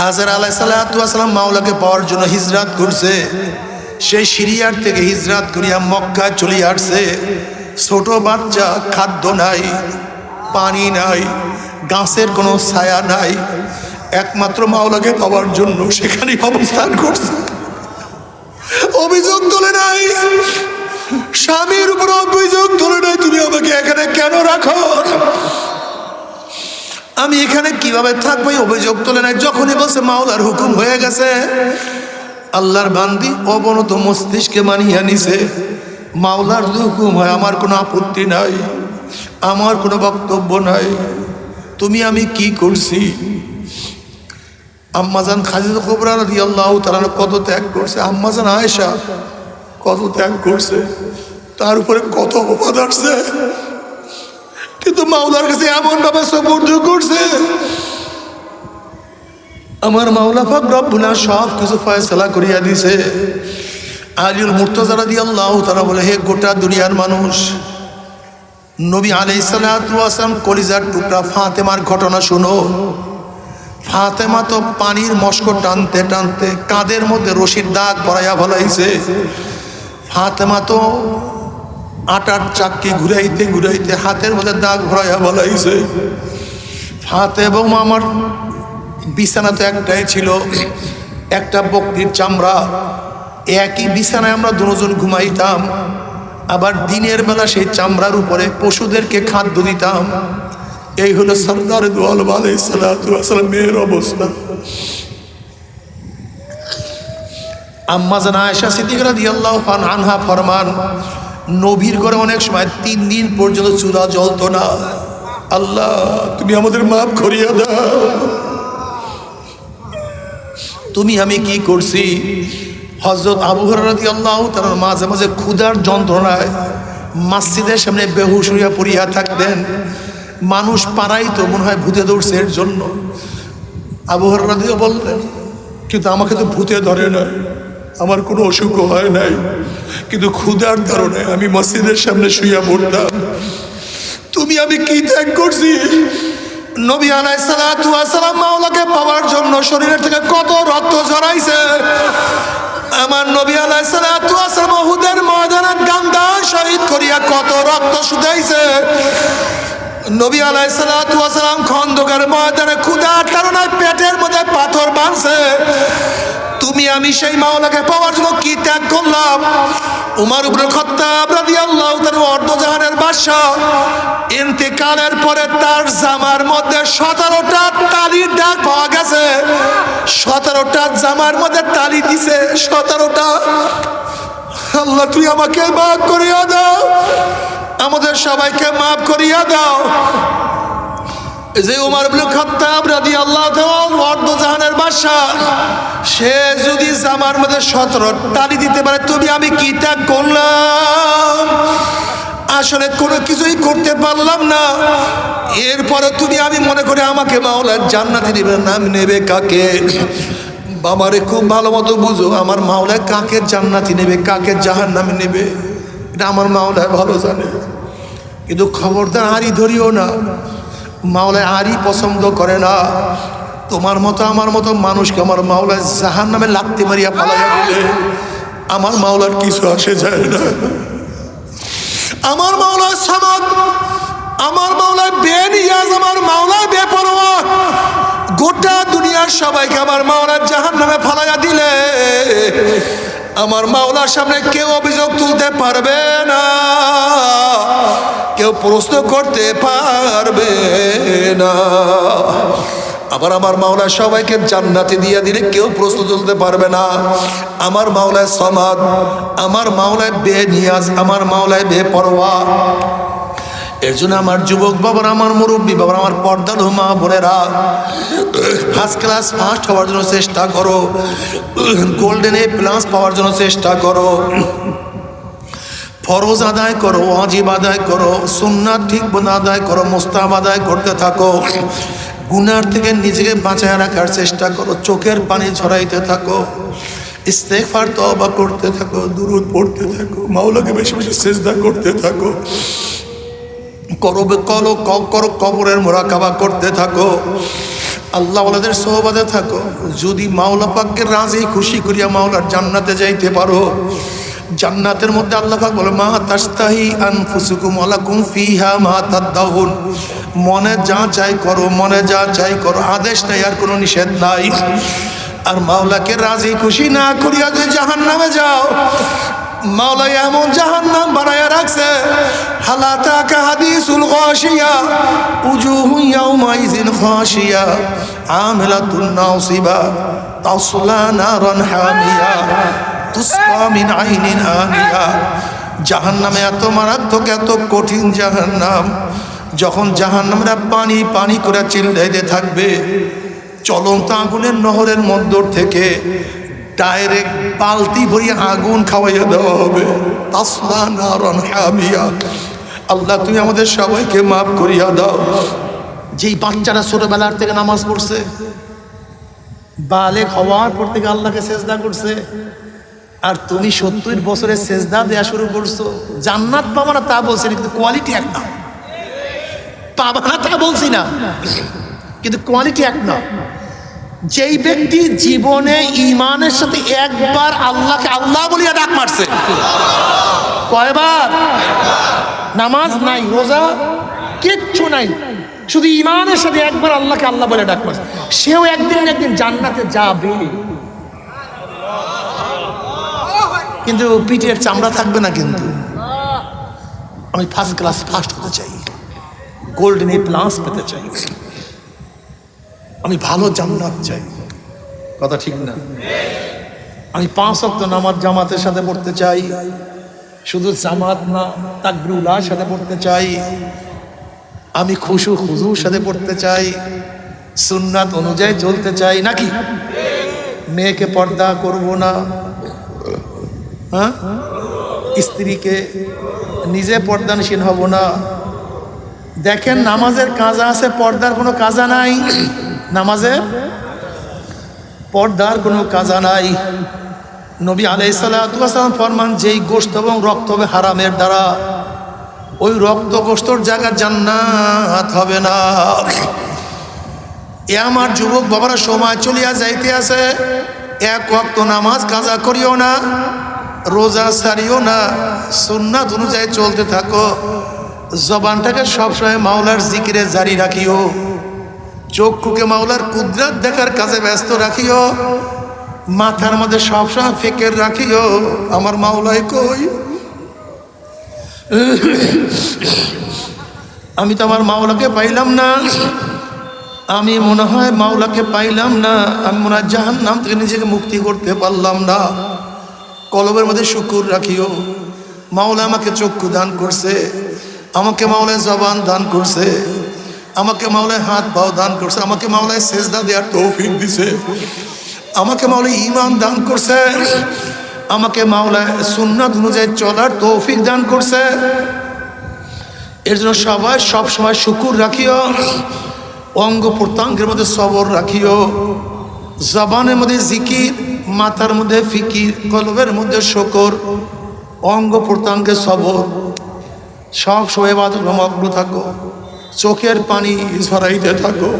হাজার আলাই সাল্লাম মাওলাকে পাওয়ার জন্য হিজরাত করছে। সেই সিরিয়ার থেকে হিজরাত করিয়া মক্কা চলে আসছে। ছোট বাচ্চা, খাদ্য নাই, পানি নাই, গাছের কোনো ছায়া নাই। একমাত্র মাওলাকে পাওয়ার জন্য সেখানে অবস্থান করছে। অভিযোগ তোলে নাই। স্বামীর উপর অভিযোগ তোলে নাই, তুমি আমাকে এখানে কেন রাখো? আমি এখানে কীভাবে থাকব অভিযোগ তোলে নাই? যখনই বলছে মাওলার হুকুম হয়ে গেছে, আল্লাহর বান্দি অবনত মস্তিষ্কে মানিয়ে নিছে। মাওলার যদি হুকুম হয়, আমার কোনো আপত্তি নাই, আমার কোনো বক্তব্য নাই। তুমি আমি কি করছি? আম্মাজান খাজিদ খবরা রাদি আল্লাহ তারা কত ত্যাগ করছে? আম্মাজান আয়েশা কত ত্যাগ করছে? তার উপরে কত অপবাদ আসছে? কিন্তু মাওলার কাছে এমন ভাবে সবর্জ করছে। আমার মাওলা পাক রব্বুল সব কিছু ফয়সালা করিয়া দিছে। আলিউল মুর্তজা রাদিয়াল্লাহু তারা বলে, হে গোটা দুনিয়ার মানুষ, নবী সালাতু ওয়াসালাম কলিজার টুকরা ফাতেমার ঘটনা শুনো। ফাতেমা তো পানির মস্ক টানতে টানতে কাঁধের মধ্যে রশির দাগ পরাইয়া ফলাইছে। ফাতেমা তো আটার চাক্কি ঘুরাইতে ঘুরাইতে হাতের মধ্যে দাগ ভরাইয়া বলাইছে। হাতে এবং আমার বিছানা তো একটাই ছিল, একটা বকরির চামড়া। একই বিছানায় আমরা দুজন ঘুমাইতাম, আবার দিনের বেলা সেই চামড়ার উপরে পশুদেরকে খাদ্য দিতাম। এই হলো সর্দার মেয়ের অবস্থা। আম্মা জানা আয়সা সিদ্দিকরা দিয়ে আল্লাহ আনহা ফরমান নবীর ঘরে অনেক সময় তিন দিন পর্যন্ত চুলা জ্বলতো না। আল্লাহ, তুমি আমাদের মাফ করিয়া দাও। তুমি, আমি কি করছি? হজরত আবু হরাদি আল্লাহ তার মাঝে মাঝে ক্ষুধার যন্ত্রণায় মাসজিদের সামনে বেহুশ হইয়া পড়িয়া থাকতেন। মানুষ পাড়াই তো মনে হয় ভূতে ধরছে এর জন্য। আবু হরাদিও বললেন, কিন্তু আমাকে তো ভূতে ধরে না। আমার কোনো অসুখ হয় নাই। কিন্তু ক্ষুধার কারণে আমি মসজিদের সামনে শুইয়া পড়তাম। তুমি, আমি কি ত্যাগ করছি? নবী আলাই সালাম মাওলাকে পাওয়ার জন্য শরীরের থেকে কত রক্ত ঝরাইছে। আমার নবী আলাই সালাম হুদের ময়দানে গান্দা শহীদ করিয়া কত রক্ত শুধাইছে। নবী আলাই সালাম খন্দকার ময়দানে ক্ষুধার কারণে পেটের মধ্যে পাথর বাঁধছে। তুমি আমি সেই মাওলাকে পাওয়ার জন্য কি ত্যাগ করলাম? উমার উপরে খত্তাব রাদিয়াল্লাহু তাআলা অর্ধজাহানের বাদশা ইন্তেকালের পরে তার জামার মধ্যে সতেরোটা তালির ডাক পাওয়া গেছে। সতেরোটা জামার মধ্যে তালি দিছে সতেরোটা। আল্লাহ, তুই আমাকে মাফ করিয়া দাও। আমাদের সবাইকে মাফ করিয়া দাও। যে উমার ইবনে খাত্তাব রাদিয়াল্লাহু তাআলা অর্ধজাহানের বাদশা সে যদি জামার মধ্যে সতেরো তালি দিতে পারে তুমি আমি কি ত্যাগ করলাম? আসলে কোনো কিছুই করতে পারলাম না। এরপরে তুমি আমি মনে করি আমাকে মাওলার জান্নাতে দিবে নাম নেবে কাকে? বাবারে খুব ভালো মতো বুঝো, আমার মাওলায় কাকে জান্নাতি নেবে, কাকে জাহান নামে নেবে? এটা আমার মাওলায় ভালো জানে। কিন্তু খবরদার আরই ধরিও না। মাওলায় আরই পছন্দ করে না। তোমার মতো, আমার মতো মানুষকে আমার মাওলায় জাহান নামে লাগতে মারিয়া পালাইয়া দিলে আমার মাওলার কিছু আসে যায় না। আমার মাওলায় সামাদ, আমার মাওলায় বেনিয়াজ, আমার মাওলায় বেপরোয়া। গোটা দুনিয়ার সবাইকে আমার মাওলার জাহান নামে ফালাইয়া দিলে। আমার মাওলার সামনে কেউ অভিযোগ তুলতে পারবে না। কেউ প্রশ্ন করতে পারবে না। আবার আমার মাওলা সবাইকে জান্নাতে দিয়ে দিলে কেউ প্রশ্ন তুলতে পারবে না। আমার মাওলায় সমাদ, আমার মাওলায় বে নিয়াজ আমার মাওলায় বে পরোয়া এর জন্য আমার যুবক বাবার, আমার মুরব্বী বাবার, আমার পর্দার মা বোনেরা ফার্স্ট ক্লাস ফার্স্ট হওয়ার জন্য চেষ্টা করো। গোল্ডেন এ প্লাস পাওয়ার জন্য চেষ্টা করো। ফরজ আদায় করো, ওয়াজিব আদায় করো, সুন্নাত ঠিক আদায় করো মোস্তাব আদায় করতে থাকো। গুনার থেকে নিজেকে বাঁচায় রাখার চেষ্টা করো, চোখের পানি ঝরাইতে থাকো। ইস্তেফার তবা করতে থাকো, দুরুদ পড়তে থাকো, মাওলাকে বেশি বেশি চেষ্টা করতে থাকো। করবে কলো করো কবরের মোরাকাবা করতে থাকো। আল্লাহ ওলাদের সোহবাদে থাকো। যদি মাওলা পাককে রাজি, খুশি করিয়া মাওলার জান্নাতে যাইতে পারো। জান্নাতের মধ্যে আল্লাহ পাক বলে, মা তাস্তাহি আনফুসুকুম ওয়ালাকুম ফিহা মা তাদাউন। মনে যা চাই করো, মনে যা চাই করো। আদেশ নাই, আর কোনো নিষেধ নাই। আর মাওলাকে রাজি, খুশি না করিয়া যে জাহান্নামে যাও, মাওলা এমন জাহান্নাম বানায়া রাখছে, হালাতা কা হাদিসুল গাশিয়া উজুহু ইয়াউমাইজিন খাশিয়া, আমিলাতুন নাসিবা তাসলা নারান হামিয়া, তুসকা মিন আইনিন আনিয়া জাহান্নামে এত মারাত্মক, এত কঠিন জাহান্নাম, যখন জাহান্নামরা পানি পানি করে চিল্লাইতে থাকবে, চলন্ত আগুনের নহরের মধ্য থেকে ডাইরেক্ট বালতি ভরিয়ে আগুন খাওয়াইয়া দেওয়া হবে। তাসলা নারান হামিয়া। আল্লাহ, তুমি আমাদের সবাইকে মাফ করিয়া দাও। যেই বাচ্চারা ছোটবেলার থেকে নামাজ পড়ছে, বালেক হওয়ার পর থেকে আল্লাহকে সেজদা করছে, আর তুমি সত্তর বছরের সেজদা দেয়া শুরু করছ। জান্নাত পাবা না তা বলছি না, কিন্তু কোয়ালিটি এক না। পাবা না তা বলছি না, কিন্তু কোয়ালিটি এক না। যেই ব্যক্তি জীবনে ইমানের সাথে একবার আল্লাহকে আল্লাহ বলিয়া ডাক মারছে, কয়বার? নামাজ নাই, রোজা কিচ্ছু নাই। শুধু ইমানের সাথে একবার আল্লাহকে আল্লাহ বলে ডাক সেও একদিন একদিন জান্নাতে যাবে। কিন্তু পিঠের চামড়া থাকবে না কিন্তু। আমি ফার্স্ট ক্লাস ফার্স্ট হতে চাই। গোল্ডেন এ প্লাস পেতে চাই। আমি ভালো জান্নাত চাই। কথা ঠিক না? আমি পাঁচ অক্ত নামাজ জামাতের সাথে পড়তে চাই। শুধু জামাত না, তাকবিরুল্লাহর সাথে পড়তে চাই। আমি খুশু খুজুর সাথে পড়তে চাই। সুন্নাত অনুযায়ী চলতে চাই, নাকি? মেয়েকে পর্দা করব না। হ্যাঁ? স্ত্রীকে নিজে পর্দানশীল হব না। দেখেন, নামাজের কাজা আছে, পর্দার কোনো কাজা নাই। নামাজের পর্দার কোনো কাজা নাই। নবী আলাই সাল্লাম ফরমান, যেই গোস্ত এবং রক্ত হবে হারামের দ্বারা, ওই রক্ত গোস্তর জায়গা জান্নাত হবে না। এ আমার যুবক বাবারা, সময় চলিয়া যাইতে আছে এক ওয়াক্ত নামাজ কাজা করিও না, রোজা সারিও না, সুন্নাত অনুযায়ী চলতে থাকো। জবানটাকে সবসময় মাওলার জিকিরে জারি রাখিও। চক্ষুকে মাওলার কুদরাত দেখার কাজে ব্যস্ত রাখিও। মাথার মধ্যে সবসময় ফেকের রাখিও। আমার মাওলায় কই? আমি তো আমার মাওলাকে পাইলাম না। আমি মনে হয় মাওলাকে পাইলাম না। আমি মনে হয় জাহান নাম থেকে নিজেকে মুক্তি করতে পারলাম না। কলবের মধ্যে শুকুর রাখিও। মাওলা আমাকে চক্ষু দান করছে। আমাকে মাওলায় জবান দান করছে। আমাকে মাওলায় হাত পাও দান করছে। আমাকে মাওলায় সেজদা দেওয়ার তৌফিক দিছে। আমাকে মাওলায় ইমান দান করছে। আমাকে মাওলায় সুন্নাত অনুযায়ী চলার তৌফিক দান করছে। এর জন্য সবাই সব সময় শুকুর রাখিও। অঙ্গ প্রত্যঙ্গের মধ্যে সবর রাখিও। জবানের মধ্যে জিকির, মাথার মধ্যে ফিকির, কলবের মধ্যে শকর, অঙ্গ প্রত্যঙ্গে সবর। সব সময় বাদল মগ্ন থাকো। চোখের পানি ঝরাইতে থাকো।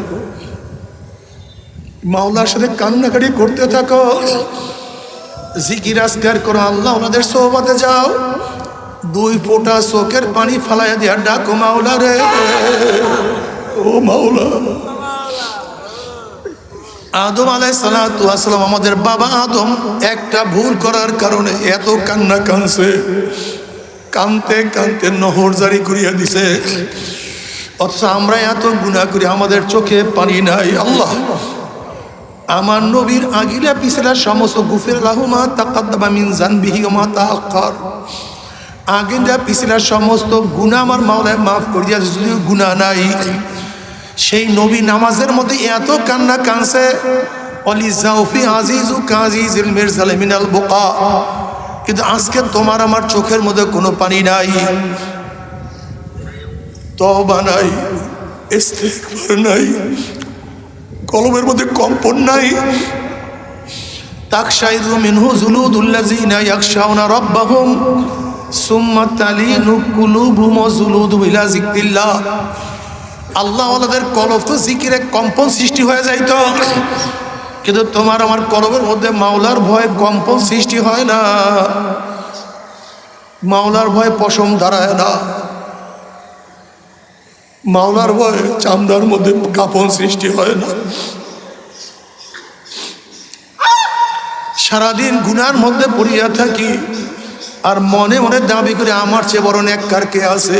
মাওলার সাথে কান্নাকাটি করতে থাকো। জিকির, আজকার করো, আল্লাহ ওনাদের সোহবাতে যাও। দুই ফোঁটা চোখের পানি ফালাইয়া দিয়া ডাকো, মাওলা রে। ও মাওলা। আদম আলাই সালাম আমাদের বাবা আদম, একটা ভুল করার কারণে এত কান্না কানছে কানতে কানতে নহর জারি করিয়া দিছে। অথচ আমরা এত গুণা করি, আমাদের চোখে পানি নাই, আল্লাহ। আমার নবীর আগিলা পিছলা সমস্ত গুফের লাহুমা তাকাদ্দামা মিন জানবিহি ওমা তাআক্কার আগিলা পিছলা সমস্ত গুনাহ আমার মাওলায় মাফ করে দিয়া যদিও গুনাহ নাই। সেই নবী নামাজের মধ্যে এত কান্না কানছে অলি জাউফি আজিজু কাজিজিল মিরজালে মিনাল বোকা। কিন্তু আজকে তোমার আমার চোখের মধ্যে কোনো পানি নাই। তবা নাই নাই। কলমের মধ্যে কম্পন নাই। সুম্মা আল্লাহ তো জিকিরে কম্পন সৃষ্টি হয়ে যাইতো কিন্তু তোমার আমার কলবের মধ্যে মাওলার ভয় কম্পন সৃষ্টি হয় না। মাওলার ভয় পশম দাঁড়ায় না। মাওলার ভয়, চামড়ার মধ্যে কাপন সৃষ্টি হয় না। সারাদিন গুনার মধ্যে পড়িয়া থাকি, আর মনে মনে দাবি করে, আমার চেয়ে বড় নেককার কে আছে?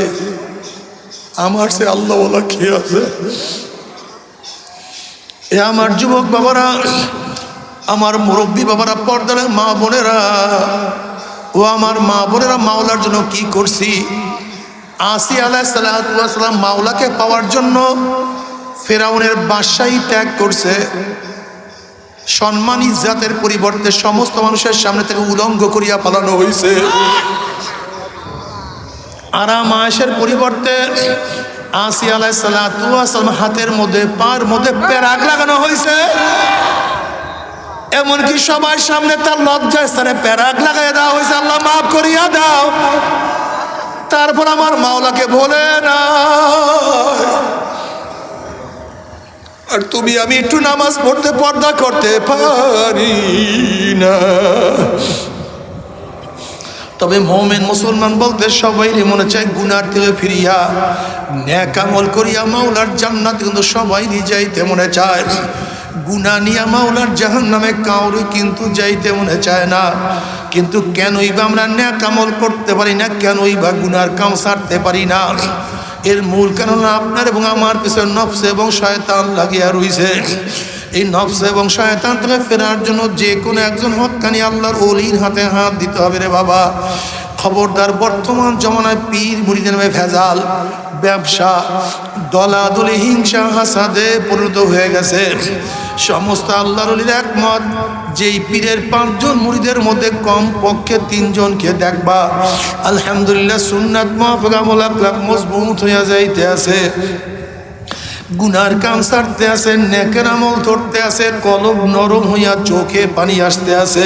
আমার সে আল্লাহ বলা কে আছে? এ আমার যুবক বাবারা, আমার মুরব্বী বাবারা, পর্দার মা বোনেরা, ও আমার মা বোনেরা মাওলার জন্য কি করছি? আসি আলাহ সাল্লাম মাওলাকে পাওয়ার জন্য ফেরাউনের বাসাই ত্যাগ করছে। সম্মান ইজ্জাতের পরিবর্তে সমস্ত মানুষের সামনে থেকে উলঙ্গ করিয়া পালানো হয়েছে আরাম আয়েসের পরিবর্তে আসি আলাহ সাল্লাম হাতের মধ্যে পার মধ্যে প্যারাগ লাগানো হয়েছে এমনকি সবার সামনে তার লজ্জায় স্থানে প্যারাগ লাগাই দেওয়া হয়েছে আল্লাহ মাফ করিয়া দাও। তারপর আমার মাওলাকে বলে না। আর তুমি আমি একটু নামাজ পড়তে, পর্দা করতে পারি না। তবে মোমেন মুসলমান বলতে সবাই মনে চায় গুনার থেকে ফিরিয়া, ন্যাক আমল করিয়া মাওলার জান্নাত কিন্তু সবাই যাইতে মনে চায় গুনা নিয়া মাওলার জাহান নামে কাউরে কিন্তু যাইতে মনে চায় না। কিন্তু কেনই বা আমরা ন্যাক আমল করতে পারি না? কেনই বা গুনার কাম সারতে পারি না? এর মূল কারণ আপনার এবং আমার পিছনে নফস এবং শয়তান লাগিয়া রইছে। এই নফস এবং শয়তান থেকে ফেরার জন্য যে কোনো একজন হকানি আল্লাহর অলির হাতে হাত দিতে হবে রে বাবা। খবরদার বর্তমান জমানায় পীর মুড়িদের ভেজাল। ব্যবসা, দলাদলি, হিংসা, হাসাদে পরিণত হয়ে গেছে। সমস্ত আল্লাহর একমত, যেই পীরের পাঁচজন মুড়িদের মধ্যে কম পক্ষে তিনজনকে দেখবা। আলহামদুলিল্লাহ, সুন্নাত মহাফামুল মজবুত হইয়া যাইতে আছে। গুনার কাম সারতে আছে, নেকের আমল ধরতে আছে কলম নরম হইয়া চোখে পানি আসতে আছে।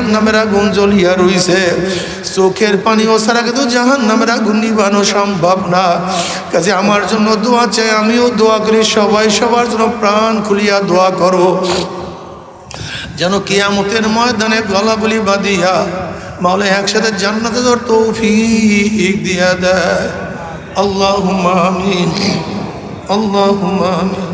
নামের আগুন জ্বলিয়া রইছে। চোখের পানি ও সারা কিন্তু জাহান নামের আগুন নিবানো সম্ভব না। কাজে আমার জন্য দোয়া চাই, আমিও দোয়া করি, সবাই সবার জন্য প্রাণ খুলিয়া দোয়া করো। যেন কিয়ামতের ময়দানে গলাগুলি বাঁধিয়া মাওলা একসাথে জান্নাতে তোর তৌফিক দিয়া দেয়। আল্লাহ আমিন আল্লাহ আমিন।